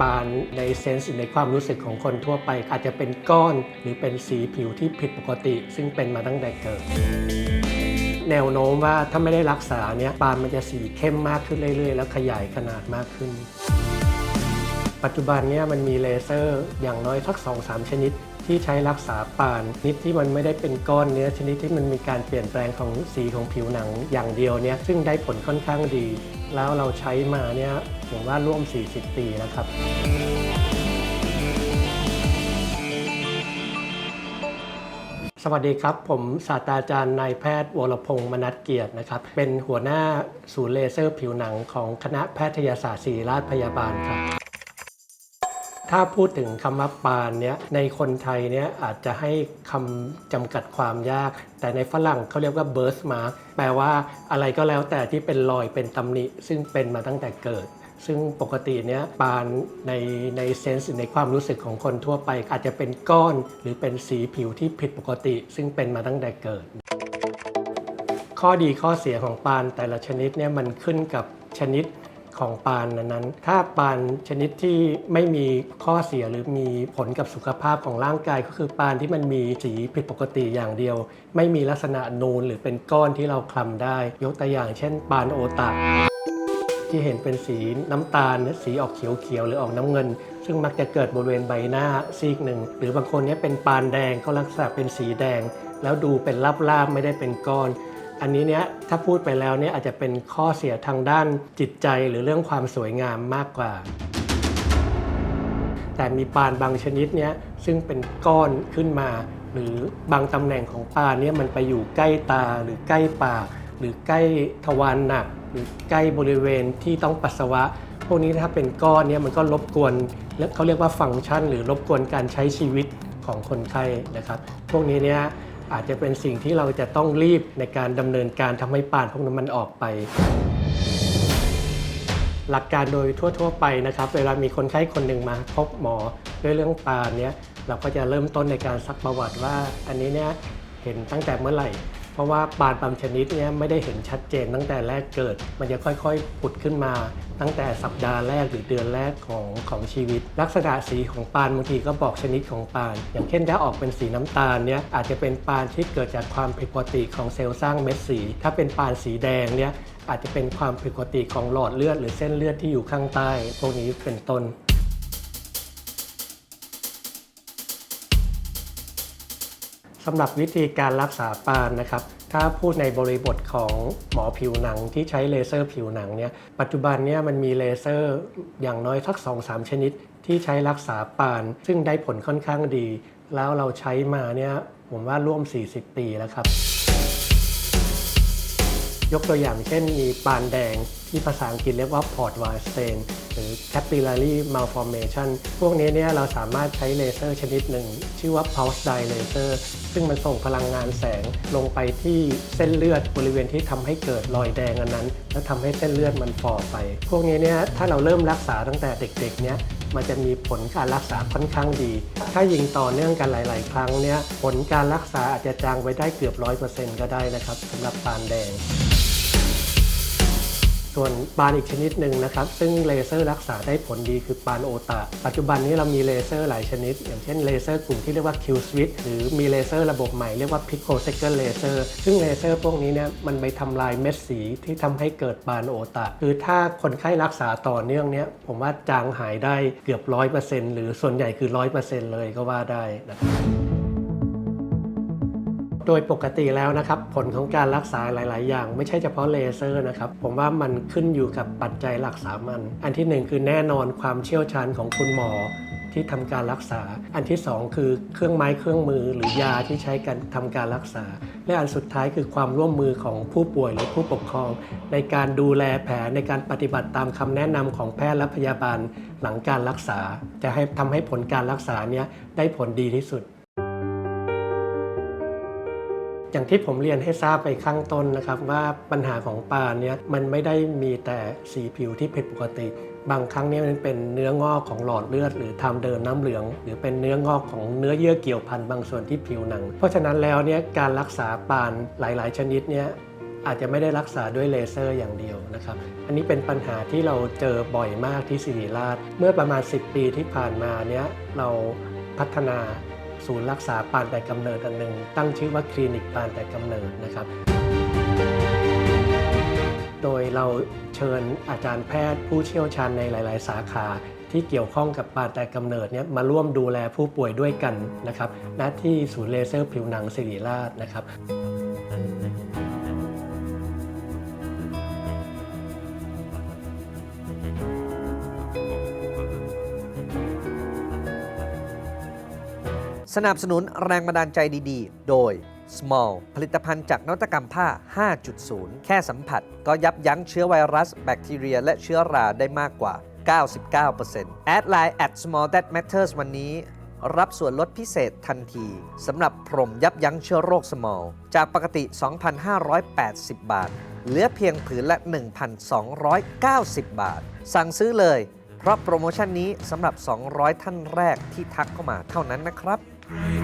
ปานในเซนส์ในความรู้สึกของคนทั่วไป อาจจะเป็นก้อนหรือเป็นสีผิวที่ผิดปกติ ซึ่งเป็นมาตั้งแต่เกิด แนวโน้มว่าถ้าไม่ได้รักษาเนี่ยปานมันจะสีเข้มมากขึ้นเรื่อยๆ แล้วขยายขนาดมากขึ้น ปัจจุบันเนี่ยมันมีเลเซอร์อย่างน้อยสัก2อสชนิดที่ใช้รักษาปานนิดที่มันไม่ได้เป็นก้อนเนื้อชนิดที่มันมีการเปลี่ยนแปลงของสีของผิวหนังอย่างเดียวเนี่ยซึ่งได้ผลค่อนข้างดี แล้วเราใช้มาเนี่ยผมว่าร่วม 40 ปีแล้วครับสวัสดีครับ ผมศาสตราจารย์นายแพทย์วรพงศ์มนัสเกียรตินะครับ เป็นหัวหน้าศูนย์เลเซอร์ผิวหนังของคณะแพทยศาสตร์ศิริราชพยาบาลครับ ถ้าพูดถึงคำว่าปานเนี่ยในคนไทยเนี่ยอาจจะให้คำจำกัดความยาก แต่ในฝรั่งเขาเรียกว่า birthmark แปลว่าอะไรก็แล้วแต่ที่เป็นรอยเป็นตำหนิ ซึ่งเป็นมาตั้งแต่เกิดซึ่งปกติเนี้ยปานในในเซนส์ในความรู้สึกของคนทั่วไป อาจจะเป็นก้อนหรือเป็นสีผิวที่ผิดปกติ ซึ่งเป็นมาตั้งแต่เกิด ข้อดีข้อเสียของปานแต่ละชนิดเนี่ยมันขึ้นกับชนิด ของปานนั้นๆ ถ้าปานชนิดที่ไม่มีข้อเสียหรือมีผลกับสุขภาพของร่างกาย ก็คือปานที่มันมีสีผิดปกติอย่างเดียว ไม่มีลักษณะนูนหรือเป็นก้อนที่เราคลำได้ ยกตัวอย่างเช่น ปานโอตะที่เห็นเป็นสีน้ำตาลสีออกเขียวๆหรือออกน้ำเงิน ซึ่งมักจะเกิดบริเวณใบหน้าซีกหนึ่ง หรือบางคนเนี้เป็นปานแดงก็ลักษณะเป็นสีแดง แล้วดูเป็นลาบๆไม่ได้เป็นก้อน อันนี้เนี้ยถ้าพูดไปแล้วเนี่ยอาจจะเป็นข้อเสียทางด้านจิตใจหรือเรื่องความสวยงามมากกว่า แต่มีปานบางชนิดเนี้ยซึ่งเป็นก้อนขึ้นมา หรือบางตำแหน่งของปานเนี่ยมันไปอยู่ใกล้ตาหรือใกล้ปาก หรือใกล้ทวารหนัก หรือใกล้บริเวณที่ต้องปัสสาวะพวกนี้ถ้าเป็นก้อนเนี่ยมันก็รบกวนเขาเรียกว่าฟังก์ชัน หรือรบกวนการใช้ชีวิตของคนไข้นะครับ พวกนี้เนี่ย อาจจะเป็นสิ่งที่เราจะต้องรีบในการดำเนินการทำให้ปานพวกนั้นมันออกไป หลักการโดยทั่ว ๆ ไปนะครับ เวลามีคนไข้คนหนึ่งมาพบหมอด้วยเรื่องปานเนี้ยเราก็จะเริ่มต้นในการซักประวัติว่า อันนี้เนี่ยเห็นตั้งแต่เมื่อไหร่ เพราะว่าปานบางชนิดเนี่ยไม่ได้เห็นชัดเจนตั้งแต่แรกเกิด มันจะค่อยๆผุดขึ้นมา ตั้งแต่สัปดาห์แรกหรือเดือนแรกของของชีวิต ลักษณะสีของปานบางทีก็บอกชนิดของปาน อย่างเช่นถ้าออกเป็นสีน้ำตาลเนี่ยอาจจะเป็นปานที่เกิดจากความผิดปกติของเซลล์สร้างเม็ดสี ถ้าเป็นปานสีแดงเนี่ยอาจจะเป็นความผิดปกติของหลอดเลือด หรือเส้นเลือดที่อยู่ข้างใต้พวกนี้เป็นต้น สำหรับวิธีการรักษาปานนะครับ ถ้าพูดในบริบทของหมอผิวหนังที่ใช้เลเซอร์ผิวหนังเนี่ย ปัจจุบันเนี่ยมันมีเลเซอร์อย่างน้อยสัก2อสชนิด ที่ใช้รักษาปาน ซึ่งได้ผลค่อนข้างดี แล้วเราใช้มาเนี่ยผมว่าร่วม 40 ปีแล้วครับ ยกตัวอย่างเช่นมีปานแดง ที่ภาษาอังกฤษเรียกว่า port wine stain หรือ capillary malformation พวกนี้เนี่ยเราสามารถใช้เลเซอร์ชนิดหนึ่ง ชื่อว่า pulse dye laser ซึ่งมันส่งพลังงานแสงลงไปที่เส้นเลือดบริเวณที่ทำให้เกิดรอยแดงอันนั้น แล้วทำให้เส้นเลือดมันฝ่อไป พวกนี้เนี่ยถ้าเราเริ่มรักษาตั้งแต่เด็กๆเนี่ยมันจะมีผลการรักษาค่อนข้างดี ถ้ายิงต่อเนื่องกันหลาย ๆ ครั้งเนี่ยผลการรักษาอาจจะจางไว้ได้เกือบ100%ก็ได้นะครับสำหรับปานแดง ส่วนปานอีกชนิดหนึ่งนะครับ ซึ่งเลเซอร์รักษาได้ผลดีคือปานโอตะ ปัจจุบันนี้เรามีเลเซอร์หลายชนิด อย่างเช่นเลเซอร์กลุ่มที่เรียกว่า Q switch หรือมีเลเซอร์ระบบใหม่เรียกว่า picosecond laser ซึ่งเลเซอร์พวกนี้เนี่ยมันไปทำลายเม็ดสีที่ทำให้เกิดปานโอตะ คือถ้าคนไข้รักษาต่อเนื่องเนี่ยผมว่าจางหายได้เกือบ 100%หรือส่วนใหญ่คือ 100%เลยก็ว่าได้นะครับ โดยปกติแล้วนะครับ ผลของการรักษาหลาย ๆ อย่าง ไม่ใช่เฉพาะเลเซอร์นะครับ ผมว่ามันขึ้นอยู่กับปัจจัยหลักสามัญอันที่หนึ่งคือแน่นอนความเชี่ยวชาญของคุณหมอที่ทำการรักษา อันที่สองคือเครื่องไม้เครื่องมือหรือยาที่ใช้การทำการรักษา และอันสุดท้ายคือความร่วมมือของผู้ป่วยหรือผู้ปกครอง ในการดูแลแผลในการปฏิบัติตามคำแนะนำของแพทย์และพยาบาลหลังการรักษา จะให้ทำให้ผลการรักษาเนี้ยได้ผลดีที่สุด อย่างที่ผมเรียนให้ทราบไปข้างต้นนะครับ ว่าปัญหาของปานเนี่ยมันไม่ได้มีแต่สีผิวที่ผิดปกติ บางครั้งเนี่ยมันเป็นเนื้องอกของหลอดเลือด หรือทางเดินน้ำเหลือง หรือเป็นเนื้องอกของเนื้อเยื่อเกี่ยวพันบางส่วนที่ผิวหนัง เพราะฉะนั้นแล้วเนี่ยการรักษาปานหลาย ๆ ชนิดเนี่ยอาจจะไม่ได้รักษาด้วยเลเซอร์อย่างเดียวนะครับ อันนี้เป็นปัญหาที่เราเจอบ่อยมากที่ศิริราช เมื่อประมาณ 10 ปีที่ผ่านมาเนี้ยเราพัฒนา ศูนย์รักษาปานแต่กำเนิดอันหนึ่งตั้งชื่อว่าคลินิกปานแต่กำเนิดนะครับ โดยเราเชิญอาจารย์แพทย์ผู้เชี่ยวชาญในหลาย ๆ สาขาที่เกี่ยวข้องกับปานแต่กำเนิดเนี่ยมาร่วมดูแลผู้ป่วยด้วยกันนะครับณที่ศูนย์เลเซอร์ผิวหนังศิริราชนะครับ สนับสนุนแรงบันดาลใจดีๆ โดย Small ผลิตภัณฑ์จากนวัตกรรมผ้า 5.0 แค่สัมผัส ก็ยับยั้งเชื้อไวรัส แบคทีเรีย และเชื้อราได้มากกว่า 99%แอดไลน์ at small that matters วันนี้ รับส่วนลดพิเศษทันทีสำหรับพรมยับยั้งเชื้อโรค Small จากปกติ 2,580 บาท เหลือเพียงผืนละ 1,290 บาท สั่งซื้อเลย เพราะโปรโมชั่นนี้สำหรับ 200 ท่านแรกที่ทักเข้ามาเท่านั้นนะครับ Right.